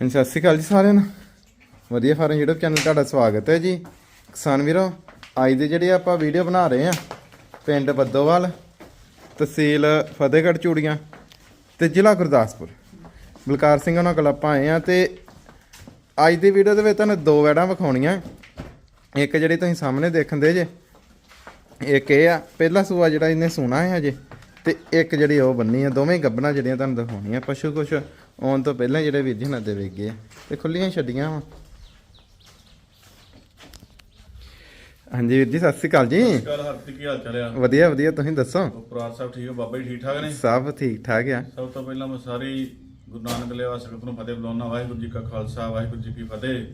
ਹਾਂਜੀ, ਸਤਿ ਸ਼੍ਰੀ ਅਕਾਲ ਜੀ ਸਾਰਿਆਂ ਨੂੰ। ਵਧੀਆ ਫਾਰਮ YouTube ਚੈਨਲ ਤੁਹਾਡਾ ਸਵਾਗਤ ਹੈ ਜੀ। ਕਿਸਾਨ ਵੀਰੋ, ਅੱਜ ਦੇ ਜਿਹੜੇ ਆਪਾਂ ਵੀਡੀਓ ਬਣਾ ਰਹੇ ਆ ਪਿੰਡ ਬੱਦੋਵਾਲ, ਤਹਿਸੀਲ ਫਤਿਹਗੜ੍ਹ ਚੂੜੀਆਂ ਤੇ ਜ਼ਿਲ੍ਹਾ ਗੁਰਦਾਸਪੁਰ। ਬਲਕਾਰ ਸਿੰਘ ਉਹਨਾਂ ਕੋਲ ਆਪਾਂ ਆਏ ਆ ਤੇ ਅੱਜ ਦੀ ਵੀਡੀਓ ਦੇ ਵਿੱਚ ਤੁਹਾਨੂੰ ਦੋ ਵੈੜਾਂ ਵਿਖਾਉਣੀਆਂ। ਇੱਕ ਜਿਹੜੀ ਤੁਸੀਂ ਸਾਹਮਣੇ ਦੇਖਣ ਦੇ ਜੇ, ਇੱਕ ਇਹ ਆ, ਪਹਿਲਾ ਸੂਆ ਜਿਹੜਾ ਇਹਨੇ ਸੋਣਾ ਹੈ ਹਜੇ, ਤੇ ਇੱਕ ਜਿਹੜੀ ਉਹ ਬੰਨੀ ਆ, ਦੋਵੇਂ ਗੱਬਣਾ ਜਿਹੜੀਆਂ ਤੁਹਾਨੂੰ ਦਿਖਾਉਣੀਆਂ। ਪਸ਼ੂ ਕੁਛ ਆਉਣ ਤੋਂ ਪਹਿਲਾਂ ਜਿਹੜੇ ਵੀਰ ਜੀ ਨਾਲ ਦੇ ਵੇਖ ਗਏ ਤੇ ਖੁੱਲੀਆਂ ਛੱਡੀਆਂ ਵਾ। ਹਾਂਜੀ ਵੀਰ ਜੀ ਸਤਿ ਸ਼੍ਰੀ ਅਕਾਲ ਜੀ। ਕੱਲ ਹਰਤੀ ਕੀ ਹਾਲ ਚਾਲ ਆ? ਵਧੀਆ ਵਧੀਆ ਤੁਸੀਂ ਦੱਸੋ? ਉਪਰਾਰ ਸਾਹਿਬ ਠੀਕ ਹੋ ਬਾਬਾ ਜੀ ਠੀਕ ਠਾਕ ਨੇ? ਸਭ ਠੀਕ ਠਾਕ ਆ। ਸਭ ਤੋਂ ਪਹਿਲਾਂ ਮੈਂ ਸਾਰੀ ਗੁਰੂ ਨਾਨਕ ਲੈਵਾ ਸੰਗਤ ਨੂੰ ਫਤਿਹ ਬੁਲਾਉਣਾ ਵਾਹਿਗੁਰੂ ਜੀ ਕਾ ਖਾਲਸਾ ਵਾਹਿਗੁਰੂ ਜੀ ਕੀ ਫਤਿਹ।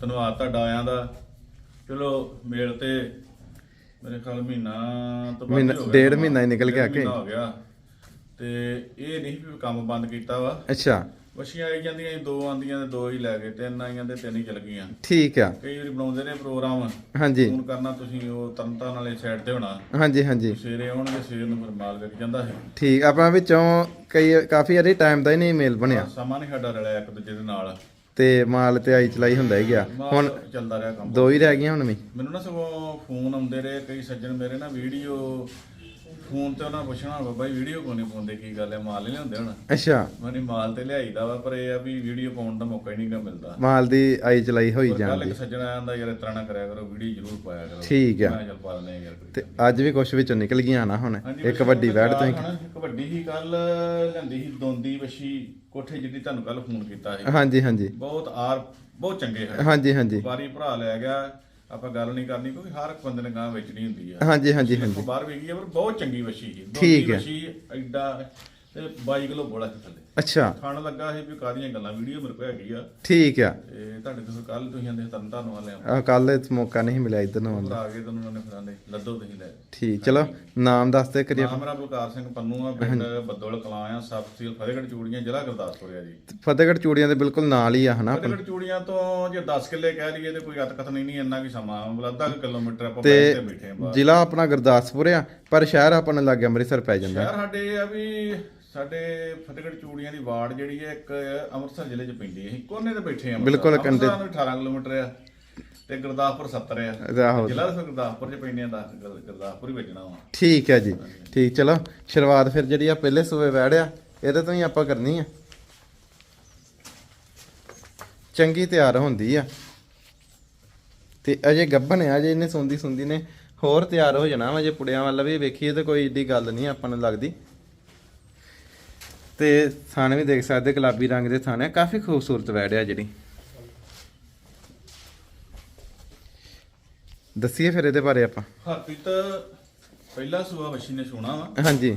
ਧੰਨਵਾਦ ਤੁਹਾਡਾ ਆਇਆਂ ਦਾ। ਚਲੋ ਮੇਲ ਤੇ ਮੇਰੇ ਖਿਆਲ ਮਹੀਨਾ ਤੋਂ ਗਿਆ ਡੇਢ ਮਹੀਨਾ ਹੀ ਨਿਕਲ ਗਿਆ ਕਿ? ਹੋ ਗਿਆ। ਤੇ ਇਹ ਨਹੀਂ ਵੀ ਕੰਮ ਬੰਦ ਕੀਤਾ ਵਾ। ਅੱਛਾ। ਵਸ਼ੀਆਂ ਆਈ ਜਾਂਦੀਆਂ ਸੀ, ਦੋ ਆਂਦੀਆਂ ਤੇ ਦੋ ਹੀ ਲੈ ਗਏ ਤਿੰਨ ਆਈਆਂ ਤੇ ਤਿੰਨ ਹੀ ਚਲ ਗਈਆਂ। ਠੀਕ ਆ। ਕਈ ਵਾਰੀ ਬਣਾਉਂਦੇ ਨੇ ਪ੍ਰੋਗਰਾਮ। ਹਾਂਜੀ। ਫੋਨ ਕਰਨਾ ਤੁਸੀਂ ਉਹ ਤਰਨਤਾਰਨ ਵਾਲੇ ਸਾਈਡ ਤੇ ਹੋਣਾ। ਹਾਂਜੀ ਹਾਂਜੀ। ਸਵੇਰੇ ਆਉਣਗੇ ਸਵੇਰ ਨੂੰ ਫਿਰ ਮਾਲ ਵਿਕ ਜਾਂਦਾ ਹੈ ਠੀਕ ਆਪਣਾ ਵਿੱਚੋਂ ਕਈ ਕਾਫੀ ਵਾਰੀ ਟਾਈਮ ਦਾ ਹੀ ਨਹੀਂ ਮੇਲ ਬਣਿਆ। ਸਮਾਂ ਨਹੀਂ ਸਾਡਾ ਰਲਿਆ ਇੱਕ ਦੂਜੇ ਦੇ ਨਾਲ। ਤੇ ਮਾਲ ਤੇ ਆਈ ਚਲਾਈ ਹੁੰਦਾ ਹੀ ਗਿਆ। ਹੁਣ ਚੱਲਦਾ ਰਿਹਾ ਕੰਮ। ਦੋ ਹੀ ਰਹਿ ਗਈਆਂ ਹੁਣ ਵੀ। ਮੈਨੂੰ ਨਾ ਸਗੋਂ ਫੋਨ ਆਉਂਦੇ ਰਹੇ ਕਈ ਸੱਜਣ ਮੇਰੇ ਨਾ ਵੀਡੀਓ ਫੋਨ ਤੇ ਉਹਨਾਂ ਪੁੱਛਣਾ ਬਾਬਾ ਜੀ ਵੀਡੀਓ ਨਹੀਂ ਪਾਉਂਦੇ? ਕੀ ਗੱਲ ਹੈ? ਮਾਲ ਨਹੀਂ ਲਿਆਉਂਦੇ ਹੁਣ? ਅੱਛਾ। ਮਨੀ ਮਾਲ ਤੇ ਲਿਆਈਦਾ ਵਾ ਪਰ ਇਹ ਆ ਵੀ ਵੀਡੀਓ ਪਾਉਣ ਦਾ ਮੌਕਾ ਹੀ ਨਹੀਂਗਾ ਮਿਲਦਾ। ਮਾਲ ਦੀ ਆਈ ਚਲਾਈ ਹੋਈ ਕੱਲ ਜਾਂਦੀ ਇੱਕ ਸੱਜਣ ਹੁੰਦਾ ਯਾਰ ਇਸ ਤਰ੍ਹਾਂ ਨਾ ਕਰਿਆ ਕਰੋ ਵੀਡੀਓ ਜ਼ਰੂਰ ਪਾਇਆ ਕਰੋ। ਠੀਕ ਆ। ਮੈਂ ਚੱਲ ਪਾ ਆ ਯਾਰ ਕੋਈ ਤੇ ਅੱਜ ਵੀ ਕੁਛ ਵਿੱਚੋਂ ਨਿਕਲ ਗਈਆਂ ਨਾ ਹੁਣ ਹਾਂਜੀ ਇੱਕ ਵੱਡੀ ਮੈਂ ਵੈੜ ਤੋਂ ਹਨਾ, ਇੱਕ ਵੱਡੀ ਹੀ ਕੱਲ ਲੈਂਦੀ ਸੀ ਦੋਂਦੀ ਵਸ਼ੀ ਕੋਠੇ ਜਿੱਦੀ ਤੁਹਾਨੂੰ ਕੱਲ ਫੋਨ ਕੀਤਾ ਸੀ। ਹਾਂਜੀ ਹਾਂਜੀ। ਬਹੁਤ ਆਰ ਬਹੁਤ ਚੰਗੇ ਹੈ ਹਾਂਜੀ ਹਾਂਜੀ। ਵਪਾਰੀ ਭਰਾ ਲੈ ਗਿਆ ਆਪਾਂ ਗੱਲ ਨਹੀਂ ਕਰਨੀ ਕਿਉਂਕਿ ਹਰ ਇੱਕ ਬੰਦੇ ਨੇ ਗਾਂ ਵੇਚਣੀ ਹੁੰਦੀ ਆ। ਹਾਂਜੀ ਹਾਂਜੀ ਹਾਂਜੀ। ਬਾਹਰ ਵੇਖੀ ਆ ਪਰ ਬਹੁਤ ਚੰਗੀ ਵਸ਼ੀ ਸੀ ਠੀਕ ਹੈ। ਵਸ਼ੀ ਐਡਾ ਤੇ 22 ਕਿਲੋ ਬੋਲਾ ਸੀ ਥੱਲੇ। ਅੱਛਾ। ਖਾਣ ਲੱਗਾ ਸੀ ਵੀ ਕਾਦੀਆਂ ਗੱਲਾਂ ਵੀਡੀਓ ਮੇਰੇ ਕੋਲ ਹੈਗੀ ਆ। ਠੀਕ ਆ। ਤੇ ਤੁਹਾਡੇ ਤੋਂ ਕੱਲ ਤੁਸੀਂ ਆਂਦੇ ਤਰਨ ਤਾਰਨ ਵਾਲੇ ਆ ਆ ਕੱਲ ਮੌਕਾ ਨਹੀਂ ਮਿਲਿਆ ਇਧਰ ਨੂੰ ਆਉਣ ਦਾ। ਆ ਗਏ ਤੁਹਾਨੂੰ ਉਹਨੇ ਫਿਰ ਆਂਦੇ ਲੱਦੋ ਤੁਸੀਂ ਲੈ ਠੀਕ ਚਲੋ ਨਾਮ ਦੱਸ ਦੇ ਕਰੀਏ ਨਾਮ ਮੇਰਾ ਬਲਕਾਰ ਸਿੰਘ ਪੰਨੂ ਆ ਪਿੰਡ ਬੱਦੋਲ ਕਲਾਂ ਆ ਸਬ ਤਹਿਸੀਲ ਫਤਿਹਗੜ੍ਹ ਚੂੜੀਆਂ ਜ਼ਿਲ੍ਹਾ ਗੁਰਦਾਸਪੁਰ ਆ ਜੀ। ਫਤਿਹਗੜ੍ਹ ਚੂੜੀਆਂ ਦੇ ਬਿਲਕੁਲ ਨਾਲ ਹੀ ਆ ਹਨਾ ਫਤਿਹਗੜ੍ਹ ਚੂੜੀਆਂ ਤੋਂ ਜੇ 10 ਕਿੱਲੇ ਕਹਿ ਲਈਏ ਤੇ ਕੋਈ ਅੱਤ ਕਥ ਨਹੀਂ ਨਹੀਂ ਇੰਨਾ ਵੀ ਸਮਾਂ ਅੱਧਾ ਕਿਲੋਮੀਟਰ ਆਪਾਂ ਬੈਠ ਬੈਠੇ ਆ ਜ਼ਿਲ੍ਹਾ ਆਪਣਾ ਗੁਰਦਾਸਪੁਰ ਆ ਪਰ ਸ਼ਹਿਰ ਆਪਾਂ ਨੂੰ ਲੱਗੇ ਅੰਮ੍ਰਿਤਸਰ ਪੈ ਜਾਂਦਾ। ਸ਼ਹਿਰ ਸਾਡੇ ਇਹ ਆ ਵੀ ਸਾਡੇ ਫਤਿਹਗੜ੍ਹ ਚੂੜੀਆਂ ਦੀ ਵਾਰਡ ਜਿਹੜੀ ਹੈ ਇੱਕ ਅੰਮ੍ਰਿਤਸਰ ਜ਼ਿਲ੍ਹੇ 'ਚ ਪੈਂਦੀ ਹੈ। ਕੋਨੇ ਤੇ ਬੈਠੇ ਆ ਬਿਲਕੁਲ ਨੂੰ 18 ਕਿਲੋਮੀਟਰ ਆ ਤੇ ਗੁਰਦਾਸਪੁਰ 70 ਆ। ਜ਼ਿਲ੍ਹਾ ਫਿਰ ਗੁਰਦਾਸਪੁਰ 'ਚ ਪੈਂਦੇ ਆ ਦਾ ਗੁਰਦਾਸਪੁਰ ਹੀ ਵੱਜਣਾ ਵਾ। ਠੀਕ ਹੈ ਜੀ ਠੀਕ ਚਲੋ ਸ਼ੁਰੂਆਤ ਫਿਰ ਜਿਹੜੀ ਆ ਪਹਿਲੇ ਸੂਏ ਵੜਿਆ ਇਹਦੇ ਤੋਂ ਹੀ ਆਪਾਂ ਕਰਨੀ ਆ। ਚੰਗੀ ਤਿਆਰ ਹੁੰਦੀ ਆ। ਤੇ ਅਜੇ ਗੱਭਣ ਆ ਜੇ ਇਹਨੇ ਸੁੰਦੀ ਸੁੰਦੀ ਨੇ ਹੋਰ ਤਿਆਰ ਹੋ ਜਾਣਾ ਵਾ ਜੇ ਪੁੜਿਆਂ ਵੱਲ ਵੀ ਵੇਖੀਏ ਤੇ ਕੋਈ ਏਡੀ ਗੱਲ ਨਹੀਂ ਆਪਾਂ ਨੂੰ ਲੱਗਦੀ। ਤੇ ਥਾਣੇ ਵੀ ਦੇਖ ਸਕਦੇ ਗੁਲਾਬੀ ਰੰਗ ਦੇ ਥਾਣੇ ਕਾਫੀ ਖੂਬਸੂਰਤ ਵੜਿਆ ਜਿਹੜੀ। ਦੱਸੀਏ ਫਿਰ ਇਹਦੇ ਬਾਰੇ ਆਪਾਂ। ਹਰਪ੍ਰੀਤ ਪਹਿਲਾ ਸੂਆ ਵਸ਼ੀ ਨੇ ਸੋਣਾ ਵਾ। ਹਾਂਜੀ।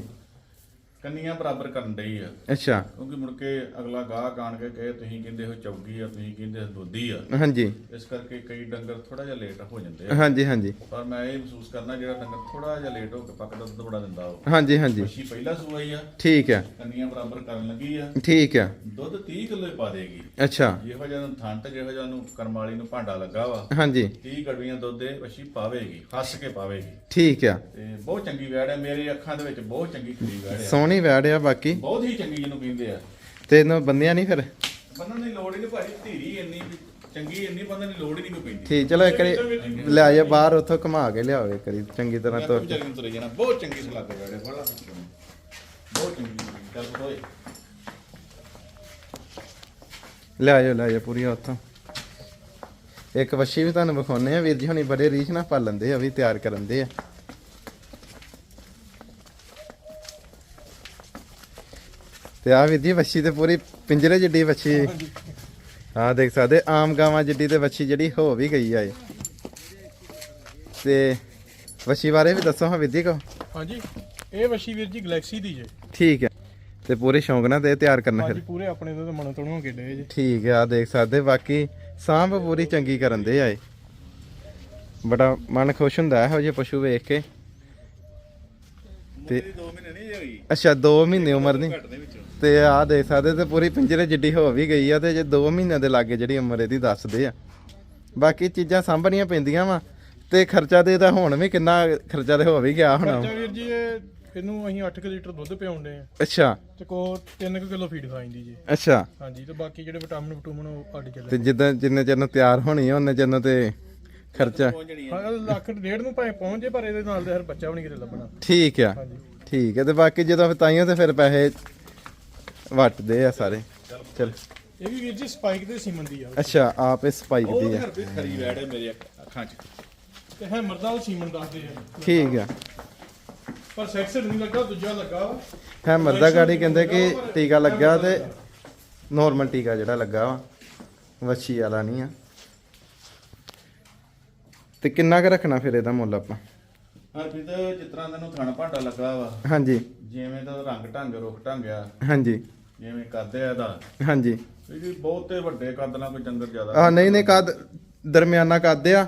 ਕੰਨੀਆਂ ਬਰਾਬਰ ਕਰਨ ਡਈ ਆ। ਅੱਛਾ। ਕਿਉਂਕਿ ਮੁੜ ਕੇ ਅਗਲਾ ਗਾਹ ਕਾਣ ਕੇ ਕਹੇ ਤੁਸੀਂ ਕਹਿੰਦੇ ਹੋ ਚੌਗੀ ਆ ਤੁਸੀਂ ਕਹਿੰਦੇ ਹੋ ਦੁੱਧੀ ਆ। ਹਾਂਜੀ। ਇਸ ਕਰਕੇ ਕਈ ਡੰਗਰ ਥੋੜਾ ਜਿਹਾ ਲੇਟ ਹੋ ਜਾਂਦੇ ਆ। ਹਾਂਜੀ ਹਾਂਜੀ। ਪਰ ਮੈਂ ਇਹ ਮਹਿਸੂਸ ਕਰਨਾ ਜਿਹੜਾ ਡੰਗਰ ਥੋੜਾ ਜਿਹਾ ਲੇਟ ਹੋ ਕੇ ਪੱਕਦਾ ਦੁੱਧ ਬੜਾ ਦਿੰਦਾ ਉਹ। ਹਾਂਜੀ ਹਾਂਜੀ। ਵਸ਼ੀ ਪਹਿਲਾ ਸੂਆ ਹੀ ਆ। ਠੀਕ ਹੈ ਕੰਨੀਆਂ ਬਰਾਬਰ ਕਰਨ ਲੱਗੀ ਆ। ਠੀਕ ਹੈ ਦੁੱਧ 30 ਕਿਲੋ ਪਾ ਦੇਗੀ। ਅੱਛਾ। ਜਿਹੋ ਜਿਹਾ ਨੂੰ ਥੰਟ ਜਿਹੋ ਜਿਹਾ ਨੂੰ ਕਰਮ ਵਾਲੀ ਨੂੰ ਭਾਂਡਾ ਲੱਗਾ ਵਾ। ਹਾਂਜੀ। 30 ਗੜਵੀਆਂ ਦੁੱਧ ਦੇ ਵਸ਼ੀ ਪਾਵੇਗੀ ਹੱਸ ਕੇ ਪਾਵੇਗੀ। ਠੀਕ ਆ। ਤੇ ਬਹੁਤ ਚੰਗੀ ਵੈੜ ਹੈ ਮੇਰੇ ਅੱਖਾਂ ਦੇ ਵਿੱਚ ਬਹੁਤ ਚੰਗੀ ਖਰੀ ਵੈੜ ਹੈ ਸੋਹਣੀ ਵੈੜ ਆ ਬਾਕੀ। ਬਹੁਤ ਹੀ ਚੰਗੀ ਜਿਹਨੂੰ ਕਹਿੰਦੇ ਆ। ਤੇ ਇਹਨੂੰ ਬੰਦਿਆ ਨਹੀਂ ਫਿਰ? ਬੰਨਣ ਦੀ ਲੋੜ ਹੀ ਨਹੀਂ ਭਾਈ ਧੀਰੀ ਇੰਨੀ ਵੀ ਚੰਗੀ ਇੰਨੀ ਬੰਨਣ ਦੀ ਲੋੜ ਹੀ ਨਹੀਂ ਕੋਈ ਪੈਂਦੀ। ਠੀਕ ਚਲੋ ਇੱਕ ਵਾਰੀ ਲੈ ਜਾ ਬਾਹਰ ਉੱਥੋਂ ਘੁਮਾ ਕੇ ਲਿਆਓ ਇੱਕ ਵਾਰੀ ਚੰਗੀ ਤਰ੍ਹਾਂ ਤੋਂ ਤੁਰੇ ਜਾਣਾ ਬਹੁਤ ਚੰਗੀ ਸਲਾਹ ਵੈੜ ਬੜਾ ਬਹੁਤ ਚੰਗੀ ਚੱਲ ਬੋਏ ਲੈ ਜਾਓ ਲੈ ਜਾ ਪੂਰੀ ਉੱਥੋਂ। ਇੱਕ ਵੱਛੀ ਵੀ ਤੁਹਾਨੂੰ ਵਿਖਾਉਨੇ ਆ ਵੀਰ ਜੀ ਹੁਣੀ ਬੜੇ ਰੀਚ ਨਾਲ ਪਾਲਣ ਦੇ ਆ ਵੀ ਤਿਆਰ ਕਰਨ ਦੇ ਆ। ਤੇ ਆ ਵੀਰ ਜੀ ਵੱਛੀ ਤੇ ਪੂਰੀ ਪਿੰਜਰੇ ਜਿੱਡੀ ਵੱਛੀ। ਆ ਦੇਖ ਸਕਦੇ ਆਮ ਗਾਵਾਂ ਜਿੱਡੀ ਤੇ ਵੱਛੀ ਜਿਹੜੀ ਹੋ ਵੀ ਗਈ ਆ ਇਹ। ਤੇ ਵੱਛੀ ਬਾਰੇ ਵੀ ਦੱਸੋ ਹਾਂ ਵੀਰ ਜੀ ਕੋ। ਹਾਂਜੀ ਇਹ ਵਸ਼ੀ ਵੀਰ ਜੀ ਗੈਲੈਕਸੀ ਦੀ ਜੇ। ਠੀਕ ਹੈ ਤੇ ਪੂਰੇ ਸ਼ੌਂਕ ਨਾਲ ਤੇ ਤਿਆਰ ਕਰਨਾ ਫਿਰ। ਹਾਂਜੀ ਪੂਰੇ ਆਪਣੇ ਤੋਂ ਮਨ ਤੋਂ ਹੋ ਕੇ ਡੇ ਜੇ। ਠੀਕ ਹੈ ਆ ਦੇਖ ਸਕਦੇ ਬਾਕੀ ਸਾਂਭ ਪੂਰੀ ਚੰਗੀ ਕਰਨ ਦੇ ਆਏ ਬੜਾ ਮਨ ਖੁਸ਼ ਹੁੰਦਾ ਇਹੋ ਜਿਹੇ ਪਸ਼ੂ ਵੇਖ ਕੇ। ਤੇ 2 ਮਹੀਨੇ ਨਹੀਂ ਹੋਈ ਅੱਛਾ 2 ਮਹੀਨੇ ਉਮਰ ਨਹੀਂ ਦੇ ਤੇ ਆ ਦੇਖ ਸਕਦੇ ਤੇ ਪੂਰੀ ਪਿੰਜਰੇ ਜਿੱਡੀ ਹੋ ਵੀ ਗਈ ਆ ਤੇ ਜੇ 2 ਮਹੀਨਿਆਂ ਦੇ ਲਾਗੇ ਜਿਹੜੀ ਉਮਰ ਇਹਦੀ ਦੱਸਦੇ ਆ। ਬਾਕੀ ਚੀਜ਼ਾਂ ਸਾਂਭਣੀਆਂ ਪੈਂਦੀਆਂ ਵਾ ਤੇ ਖਰਚਾ ਤੇ ਇਹਦਾ ਹੁਣ ਵੀ ਕਿੰਨਾ ਖਰਚਾ ਤੇ ਹੋ ਵੀ ਗਿਆ ਹੋਣਾ। ਖਰਚਾ ਵੀਰ ਜੀ ਇਹ ਇਹਨੂੰ ਅਸੀਂ 8 ਲੀਟਰ ਦੁੱਧ ਪਿਆਉਂਦੇ ਆ। ਅੱਛਾ। ਤੇ ਕੋ 3 ਕਿਲੋ ਫੀਡ ਖਾਈਂਦੀ ਜੀ। ਅੱਛਾ। ਹਾਂਜੀ ਤੇ ਬਾਕੀ ਜਿਹੜੇ ਵਿਟਾਮਿਨ ਵਿਟੂਮਿਨ ਉਹ ਅੱਡ ਚੱਲੇ ਤੇ ਜਿੱਦਾਂ ਜਿੰਨੇ ਚਿਰ ਨੂੰ ਤਿਆਰ ਹੋਣੀ ਆ ਉਹਨੇ ਚਿਰ ਨੂੰ ਤੇ ਖਰਚਾ। ਲੱਖ ਡੇਢ ਨੂੰ ਭਾਵੇਂ ਪਹੁੰਚ ਜੇ ਪਰ ਇਹਦੇ ਨਾਲ ਦੇ ਹਰ ਬੱਚਾ ਵੀ ਨਹੀਂ ਕਿਤੇ ਲੱਭਣਾ। ਠੀਕ ਆ। ਠੀਕ ਹੈ ਤੇ ਬਾਕੀ ਜਦੋਂ ਫਿਰ ਤਾਈਓ ਤੇ ਫਿਰ ਪੈਸੇ ਵਟਦੇ ਆ ਸਾਰੇ। ਚਲ। ਇਹ ਵੀ ਵੀਰ ਜੀ ਸਪਾਈਕ ਦੇ ਸੀਮਨ ਦੀ ਆ। ਅੱਛਾ ਆਪ ਇਹ ਸਪਾਈਕ ਦੀ ਆ। ਹਰਪ੍ਰੀਤ ਖਰੀ ਵੈੜ ਹੈ ਮੇਰੇ ਅੱਖਾਂ 'ਚ। ਤੇ ਹੈਮਰ ਦਾ ਉਹ ਸੀਮਨ ਦੱਸਦੇ ਆ। ਠੀਕ ਆ। ਪਰ ਸੈਕਸਰ ਨਹੀਂ ਲੱਗਾ ਦੂਜਾ ਲੱਗਾ। ਹੈਮਰ ਦਾ ਗਾੜੀ ਕਹਿੰਦੇ ਕਿ ਟੀਕਾ ਲੱਗਾ ਤੇ ਨਾਰਮਲ ਟੀਕਾ ਜਿਹੜਾ ਲੱਗਾ ਵਾ। ਵੱਛੀ ਵਾਲਾ ਨਹੀਂ ਆ। ਤੇ ਕਿੰਨਾ ਕੁ ਰੱਖਣਾ ਫਿਰ ਇਹਦਾ ਮੁੱਲ ਆਪਾਂ? ਹਰਪ੍ਰੀਤ ਜਿਸ ਤਰ੍ਹਾਂ ਤੈਨੂੰ ਥਣ ਭਾਂਡਾ ਲੱਗਾ ਵਾ ਹਾਂਜੀ। ਜਿਵੇਂ ਦਾ ਰੰਗ ਢੰਗ ਰੁਖ ਢੰਗ ਆ ਹਾਂਜੀ। ਜਿਵੇਂ ਕਰਦੇ ਆ ਇਹਦਾ। ਹਾਂਜੀ। ਇਹ ਜੀ ਬਹੁਤੇ ਵੱਡੇ ਕੱਦ ਨਾਲ ਕੋਈ ਡੰਗਰ ਜ਼ਿਆਦਾ ਆ ਨਹੀਂ ਨਹੀਂ ਕੱਦ ਦਰਮਿਆਨਾ ਕੱਦ ਆ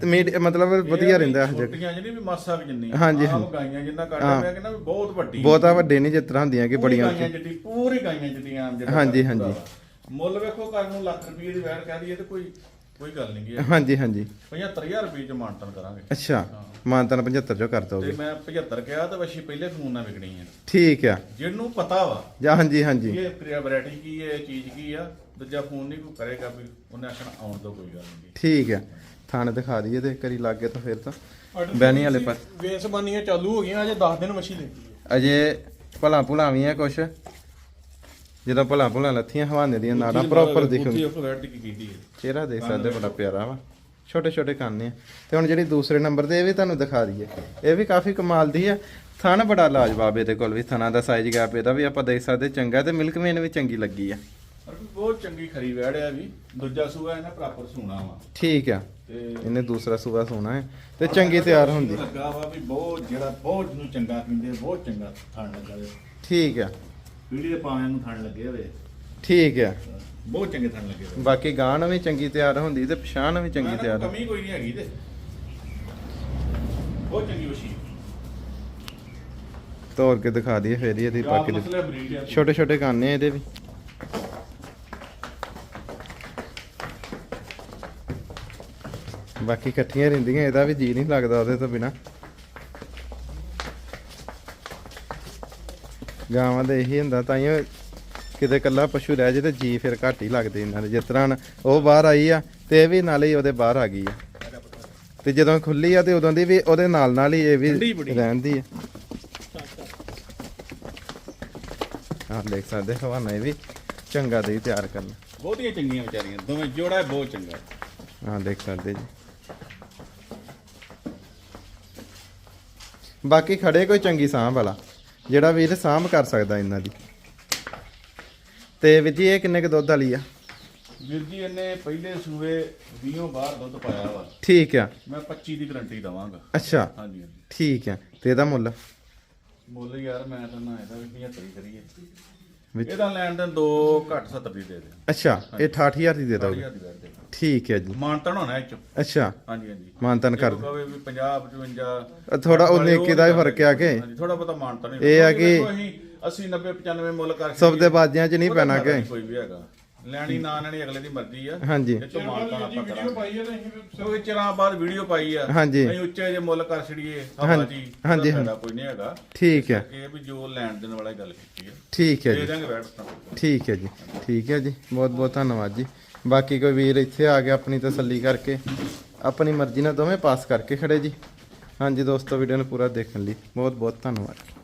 ਤੇ ਮੀਡ ਮਤਲਬ ਵਧੀਆ ਰਹਿੰਦਾ ਹਜੇ। ਛੋਟੀਆਂ ਜਿਹੜੀ ਵੀ ਮਾਸਾ ਵੀ ਜਿੰਨੀ ਹਾਂਜੀ, ਆਪ ਗਾਈਆਂ ਜਿੰਨਾ ਕੱਢ ਹਾਂ। ਪਿਆ ਕਹਿੰਦਾ ਵੀ ਬਹੁਤ ਵੱਡੀ। ਬਹੁਤਾ ਵੱਡੇ ਨਹੀਂ ਜਿਸ ਤਰ੍ਹਾਂ ਹੁੰਦੀਆਂ ਕਿ ਬੜੀਆਂ ਗਾਈਆਂ ਜਿੱਡੀ ਪੂਰੀ ਗਾਈਆਂ ਜਿਹੜਾ ਹਾਂਜੀ, ਹਾਂਜੀ। ਮੁੱਲ ਵੇਖੋ ਕਰਨ ਨੂੰ ਲੱਖ ਰੁਪਏ ਦੀ ਵੈਟ ਕਹਿ ਦਈਏ ਤੇ ਕੋਈ ਕੋਈ ਗੱਲ ਨਹੀਂ ਗੀ। ਹਾਂਜੀ ਹਾਂਜੀ। 75000 ਰੁਪਏ ਚ ਮਾਨਤਨ ਕਰਾਂਗੇ। ਅੱਛਾ ਮਾਨਤਨ 75 ਚੋਂ ਕਰ ਤੇ ਦੋਗੇ ਮੈਂ 75 ਕਿਹਾ ਤੇ ਵਸ਼ੀ ਪਹਿਲੇ ਫੋਨ ਨਾਲ ਵਿਕਣੀ ਹੈ ਠੀਕ ਆ। ਜਿਹਨੂੰ ਪਤਾ ਵਾ ਜਾਂ ਹਾਂਜੀ ਹਾਂਜੀ। ਇਹ ਪ੍ਰਿਆ ਵੈਰਾਈਟੀ ਕੀ ਹੈ ਚੀਜ਼ ਕੀ ਆ ਦੂਜਾ ਫੋਨ ਨਹੀਂ ਕੋਈ ਕਰੇਗਾ ਵੀ ਉਹਨੇ ਆਖਣਾ ਆਉਣ ਤੋਂ ਕੋਈ ਗੱਲ ਨਹੀਂ ਠੀਕ ਆ। ਥਾਣੇ ਦਿਖਾ ਦਈਏ ਤੇ ਕਰੀ ਲੱਗੇ ਤਾਂ ਫਿਰ ਤਾਂ ਬਹਿਣੀ ਵਾਲੇ ਪਰ ਵੇਸ ਬਾਨੀਆਂ ਚਾਲੂ ਹੋ ਗਈਆਂ ਅਜੇ 10 ਦਿਨ ਮੱਛੀ ਲੈਂਦੀ ਹੈ ਅਜੇ ਭਲਾ ਭੁਲਾ ਵੀ ਆ ਕੁਛ। ਜਦੋਂ ਭਲਾ ਭੁਲਾ ਲੱਥੀਆਂ ਹਵਾਨੇ ਦੀਆਂ ਨਾੜਾਂ ਪ੍ਰੋਪਰ ਦਿਖੂ ਉੱਥੇ ਉਹ ਵੈਰਾਈਟੀ ਕੀ ਕੀਤੀ ਹੈ। ਚਿਹਰਾ ਦੇਖ ਸਕਦੇ ਬੜਾ ਪਿਆਰਾ ਵਾ। ਛੋਟੇ ਛੋਟੇ ਕੰਨ ਆ। ਤੇ ਹੁਣ ਜਿਹੜੀ ਦੂਸਰੇ ਨੰਬਰ ਤੇ ਇਹ ਵੀ ਤੁਹਾਨੂੰ ਦਿਖਾ ਦਈਏ। ਇਹ ਵੀ ਕਾਫੀ ਕਮਾਲ ਦੀ ਆ। ਥਣ ਬੜਾ ਲਾਜਵਾਬ ਇਹਦੇ ਕੋਲ ਵੀ ਥਣਾ ਦਾ ਸਾਈਜ਼ ਗੈਪ ਇਹਦਾ ਵੀ ਆਪਾਂ ਦੇਖ ਸਕਦੇ ਚੰਗਾ ਤੇ ਮਿਲਕ ਮੇਨ ਵੀ ਚੰਗੀ ਲੱਗੀ ਆ। ਬਹੁਤ ਚੰਗੀ ਖਰੀ ਵੈੜਿਆ ਵੀ। ਦੂਜਾ ਸੂਆ ਇਹਨਾਂ ਪ੍ਰਾਪਰ ਸੂਣਾ ਵਾ। ਠੀਕ ਆ। ਇਹਨੇ ਦੂਸਰਾ ਸੂਆ ਸੋਣਾ ਹੈ ਤੇ ਚੰਗੀ ਤਿਆਰ ਹੁੰਦੀ। ਲੱਗਾ ਵਾ ਵੀ ਬਹੁਤ ਜਿਹੜਾ ਬਹੁਤ ਨੂੰ ਚੰਗਾ ਕਹਿੰਦੇ ਬਹੁਤ ਚੰਗਾ ਥਣ ਲੱਗਾ ਠੀਕ ਆ। ਪੀੜੀ ਦੇ ਨੂੰ ਥਣ ਲੱਗੇ ਹੋਵੇ ਠੀਕ ਆ। ਬਹੁਤ ਚੰਗੇ ਥਣ ਲੱਗੇ ਹੋਵੇ ਬਾਕੀ ਗਾਣ ਵੀ ਚੰਗੀ ਤਿਆਰ ਹੁੰਦੀ ਤੇ ਪਛਾਣ ਵੀ ਚੰਗੀ ਮੈਂ ਤਿਆਰ ਹੁੰਦੀ। ਕਮੀ ਕੋਈ ਨਹੀਂ ਹੈਗੀ ਤੇ। ਬਹੁਤ ਚੰਗੀ ਵਸ਼ੀ ਤੋੜ ਕੇ ਦਿਖਾ ਦਈਏ ਫੇਰ ਹੀ ਇਹਦੀ ਬਾਕੀ ਮਸਲੇ ਬਰੀਡ ਆ। ਛੋਟੇ ਛੋਟੇ ਕੰਨ ਨੇ ਇਹਦੇ ਵੀ। ਬਾਕੀ ਇਕੱਠੀਆਂ ਰਹਿੰਦੀਆਂ ਇਹਦਾ ਵੀ ਜੀ ਨਹੀਂ ਲੱਗਦਾ ਉਹਦੇ ਤੋਂ ਬਿਨਾ। ਗਾਵਾਂ ਦੇ ਇਹੀ ਹੁੰਦਾ ਤਾਂ ਹੀ ਕਿਤੇ ਕੱਲਾ ਪਸ਼ੂ ਰਹਿ ਜੇ ਤੇ ਜੀ ਫਿਰ ਘੱਟ ਹੀ ਲੱਗਦੇ ਇਹਨਾਂ ਦੇ ਜਿਸ ਤਰ੍ਹਾਂ ਹੁਣ ਉਹ ਬਾਹਰ ਆਈ ਆ ਤੇ ਇਹ ਵੀ ਨਾਲੇ ਹੀ ਉਹਦੇ ਬਾਹਰ ਆ ਗਈ ਆ। ਤੇ ਜਦੋਂ ਖੁੱਲੀ ਆ ਤੇ ਉਦੋਂ ਦੀ ਵੀ ਉਹਦੇ ਨਾਲ ਨਾਲ ਹੀ ਇਹ ਵੀ। ਰਹਿੰਦੀ ਆ। ਆਹ ਦੇਖ ਸਕਦੇ ਹਵਾਨਾ ਇਹ ਵੀ ਚੰਗਾ ਦੇ ਤਿਆਰ ਕਰਨਾ। ਬਹੁਤੀਆਂ ਚੰਗੀਆਂ ਵਿਚਾਰੀਆਂ ਦੋਵੇਂ ਜੋੜਾ ਬਹੁਤ ਚੰਗਾ। ਆਹ ਦੇਖ ਸਕਦੇ ਜੀ। ਬਾਕੀ ਖੜੇ ਕੋਈ ਚੰਗੀ ਸਾਂਭ ਵਾਲਾ। ਜਿਹੜਾ ਵੀਰ ਸਾਂਭ ਕਰ ਸਕਦਾ ਇਹਨਾਂ ਦੀ। ਤੇ ਵੀਰ ਜੀ ਇਹ ਕਿੰਨੇ ਕ ਦੁੱਧ ਵਾਲੀ ਆ? ਵੀਰ ਜੀ ਇਹਨੇ ਪਹਿਲੇ ਸੂਏ 20 ਬਾਹਰ ਦੁੱਧ ਪਾਇਆ ਵਾ। ਠੀਕ ਆ। ਮੈਂ 25 ਦੀ ਗਾਰੰਟੀ ਦਵਾਂਗਾ। ਅੱਛਾ। ਹਾਂਜੀ ਹਾਂਜੀ। ਠੀਕ ਆ। ਤੇ ਇਹਦਾ ਮੁੱਲ? ਮੁੱਲ ਯਾਰ ਮੈਂ ਤਾਂ ਨਾ ਇਹਦਾ ਵੀ 75 ਹੀ ਕਰੀਏ। ਵਿੱਚ? ਇਹਦਾ ਲੈਣ ਦੇ 2 ਘੱਟ 70 ਦੀ ਦੇ ਦੇ। ਅੱਛਾ ਇਹ 68000 ਦੀ ਦੇ ਦੋਗੇ? 60000 ਦੀ ਦੇ ਦੇ ਠੀਕ ਹੈ ਜੀ। ਮਾਨਤਨ ਹੋਣਾ ਇਹ ਚ। ਅੱਛਾ। ਹਾਂਜੀ ਹਾਂਜੀ। ਮਾਨਤਨ ਕਰ ਕਹੇ ਵੀ 50 55 ਥੋੜਾ ਉਹ ਨੇਕੀ ਦਾ ਵੀ ਫ਼ਰਕ ਆ ਕੇ? ਹਾਂਜੀ ਥੋੜਾ ਬਹੁਤਾ ਮਾਨਤਨ ਇਹ ਆ ਕਿ- 80 90 95 ਮੁੱਲ ਕਰਕੇ ਸਭ ਦੇ ਬਾਜੀਆਂ 'ਚ ਨਹੀਂ ਪੈਣਾ ਕਿ? ਕੋਈ ਵੀ ਹੈਗਾ। ਲੈਣੀ ਨਾ ਲੈਣੀ ਅਗਲੇ ਦੀ ਮਰਜ਼ੀ ਆ। ਹਾਂਜੀ। ਇਹ ਤੋਂ ਮਾਨਤਨ ਆਪਾਂ ਵੀਡੀਓ ਕਰਾਂਗੇ। ਪਾਈ ਹੈ ਤਾਂ ਅਸੀਂ ਫਿਰ ਸੋ ਇਹ ਚਿਰਾਂ ਬਾਅਦ ਵੀਡੀਓ ਪਾਈ ਆ। ਹਾਂਜੀ। ਅਸੀਂ ਉੱਚੇ ਜੇ ਮੁੱਲ ਕਰ ਛੜੀਏ ਹਵਾ ਹਾਂਜੀ, ਜੀ ਹਾਂਜੀ, ਉਹਦਾ ਫਾਇਦਾ ਕੋਈ ਨਹੀਂ ਹੈਗਾ। ਠੀਕ ਹੈ। ਇਹ ਵੀ ਜੋ ਲੈਣ ਦੇਣ ਵਾਲਾ ਗੱਲ ਕੀਤੀ ਹੈ ਠੀਕ ਹੈ ਦੇ ਜੀ। ਦਾਂਗੇ ਬੈਠ ਠੀਕ ਹੈ ਜੀ। ਠੀਕ ਹੈ ਜੀ। ਬਹੁਤ ਬਹੁਤ ਧੰਨਵਾਦ ਜੀ। ਬਾਕੀ ਕੋਈ ਵੀਰ ਇੱਥੇ ਆ ਕੇ ਆਪਣੀ ਤਸੱਲੀ ਕਰਕੇ ਆਪਣੀ ਮਰਜ਼ੀ ਨਾਲ ਦੋਵੇਂ ਪਾਸ ਕਰਕੇ ਖੜੇ ਜੀ। ਹਾਂਜੀ ਦੋਸਤੋ ਵੀਡੀਓ ਨੂੰ ਪੂਰਾ ਦੇਖਣ ਲਈ ਬਹੁਤ ਬਹੁਤ ਧੰਨਵਾਦ।